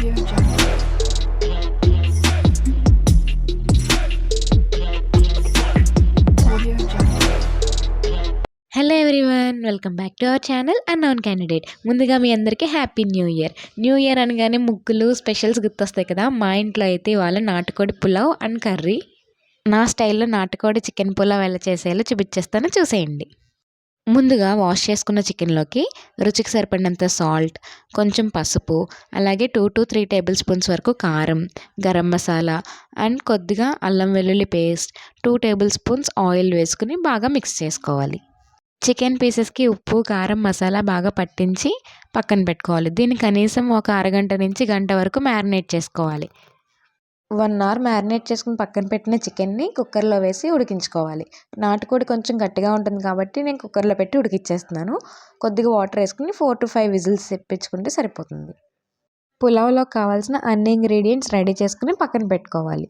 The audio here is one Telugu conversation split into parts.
Hello everyone welcome back to our channel unknown candidate ముందుగా మీ అందరికీ happy new year new year అనగానే ముగ్గులు స్పెషల్స్ గుర్తొస్తాయి కదా మా ఇంట్లో అయితే ఇవాళ నాటుకోడి పులావ్ అండ్ కర్రీ నా స్టైల్లో నాటుకోడి చికెన్ పులావ్ ఎలా చేసేయాలో చూపించేస్తాను చూసేయండి. ముందుగా వాష్ చేసుకున్న చికెన్లోకి రుచికి సరిపడినంత సాల్ట్ కొంచెం పసుపు అలాగే two to three tablespoons వరకు కారం గరం మసాలా అండ్ కొద్దిగా అల్లం వెల్లుల్లి paste two tablespoons oil వేసుకుని బాగా మిక్స్ చేసుకోవాలి. చికెన్ పీసెస్కి ఉప్పు కారం మసాలా బాగా పట్టించి పక్కన పెట్టుకోవాలి. దీన్ని కనీసం ఒక అరగంట నుంచి గంట వరకు మ్యారినేట్ చేసుకోవాలి. వన్ అవర్ మ్యారినేట్ చేసుకుని పక్కన పెట్టిన చికెన్ని కుక్కర్లో వేసి ఉడికించుకోవాలి. నాటుకోడి కొంచెం గట్టిగా ఉంటుంది కాబట్టి నేను కుక్కర్లో పెట్టి ఉడికిచ్చేస్తున్నాను. కొద్దిగా వాటర్ వేసుకుని ఫోర్ టు ఫైవ్ విజిల్స్ తెప్పించుకుంటే సరిపోతుంది. పులావ్లో కావాల్సిన అన్ని ఇంగ్రీడియంట్స్ రెడీ చేసుకుని పక్కన పెట్టుకోవాలి.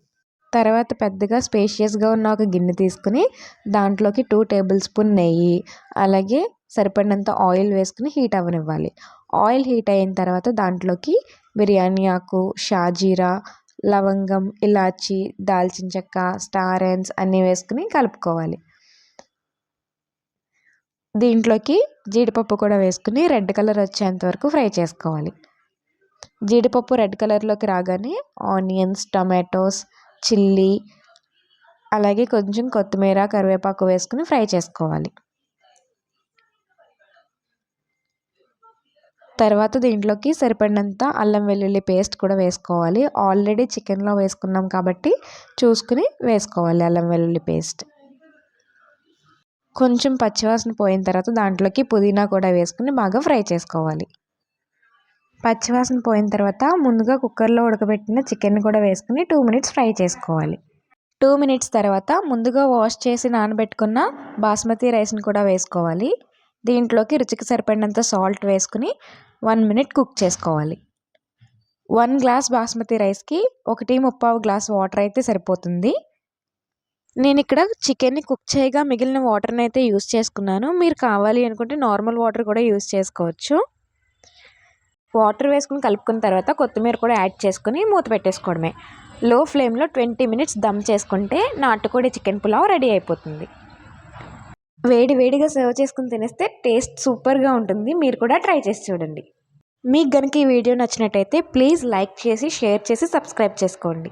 తర్వాత పెద్దగా స్పేషియస్గా ఉన్న ఒక గిన్నె తీసుకుని దాంట్లోకి టూ టేబుల్ స్పూన్ నెయ్యి అలాగే సరిపడినంత ఆయిల్ వేసుకుని హీట్ అవ్వనివ్వాలి. ఆయిల్ హీట్ అయిన తర్వాత దాంట్లోకి బిర్యానీ ఆకు షాజీరా లవంగం ఇలాచి దాల్చిన చెక్క స్టార్ ఎన్స్ అన్నీ వేసుకుని కలుపుకోవాలి. దీంట్లోకి జీడిపప్పు కూడా వేసుకుని రెడ్ కలర్ వచ్చేంత వరకు ఫ్రై చేసుకోవాలి. జీడిపప్పు రెడ్ కలర్లోకి రాగానే ఆనియన్స్ టమాటోస్ చిల్లీ అలాగే కొంచెం కొత్తిమీర కరివేపాకు వేసుకుని ఫ్రై చేసుకోవాలి. తర్వాత దీంట్లోకి సరిపడినంత అల్లం వెల్లుల్లి పేస్ట్ కూడా వేసుకోవాలి. ఆల్రెడీ చికెన్లో వేసుకున్నాం కాబట్టి చూసుకుని వేసుకోవాలి అల్లం వెల్లుల్లి పేస్ట్. కొంచెం పచ్చివాసన పోయిన తర్వాత దాంట్లోకి పుదీనా కూడా వేసుకుని బాగా ఫ్రై చేసుకోవాలి. పచ్చివాసన పోయిన తర్వాత ముందుగా కుక్కర్లో ఉడకబెట్టిన చికెన్ కూడా వేసుకుని టూ మినిట్స్ ఫ్రై చేసుకోవాలి. టూ మినిట్స్ తర్వాత ముందుగా వాష్ చేసి నానబెట్టుకున్న బాస్మతి రైస్ని కూడా వేసుకోవాలి. దీంట్లోకి రుచికి సరిపడినంత సాల్ట్ వేసుకుని వన్ మినిట్ కుక్ చేసుకోవాలి. వన్ గ్లాస్ బాస్మతి రైస్కి ఒకటి ముప్పావు గ్లాస్ వాటర్ అయితే సరిపోతుంది. నేను ఇక్కడ చికెన్ని కుక్ చేయగా మిగిలిన వాటర్ని అయితే యూస్ చేసుకున్నాను. మీరు కావాలి అనుకుంటే నార్మల్ వాటర్ కూడా యూస్ చేసుకోవచ్చు. వాటర్ వేసుకుని కలుపుకున్న తర్వాత కొత్తిమీర కూడా యాడ్ చేసుకుని మూత పెట్టేసుకోవడమే. లో ఫ్లేమ్లో ట్వంటీ మినిట్స్ దమ్ చేసుకుంటే నాటుకోడి చికెన్ పులావ్ రెడీ అయిపోతుంది. వేడి వేడిగా సర్వ్ చేసుకుని తినేస్తే టేస్ట్ సూపర్గా ఉంటుంది. మీరు కూడా ట్రై చేసి చూడండి. మీకు కనుక ఈ వీడియో నచ్చినట్టయితే ప్లీజ్ లైక్ చేసి షేర్ చేసి సబ్స్క్రైబ్ చేసుకోండి.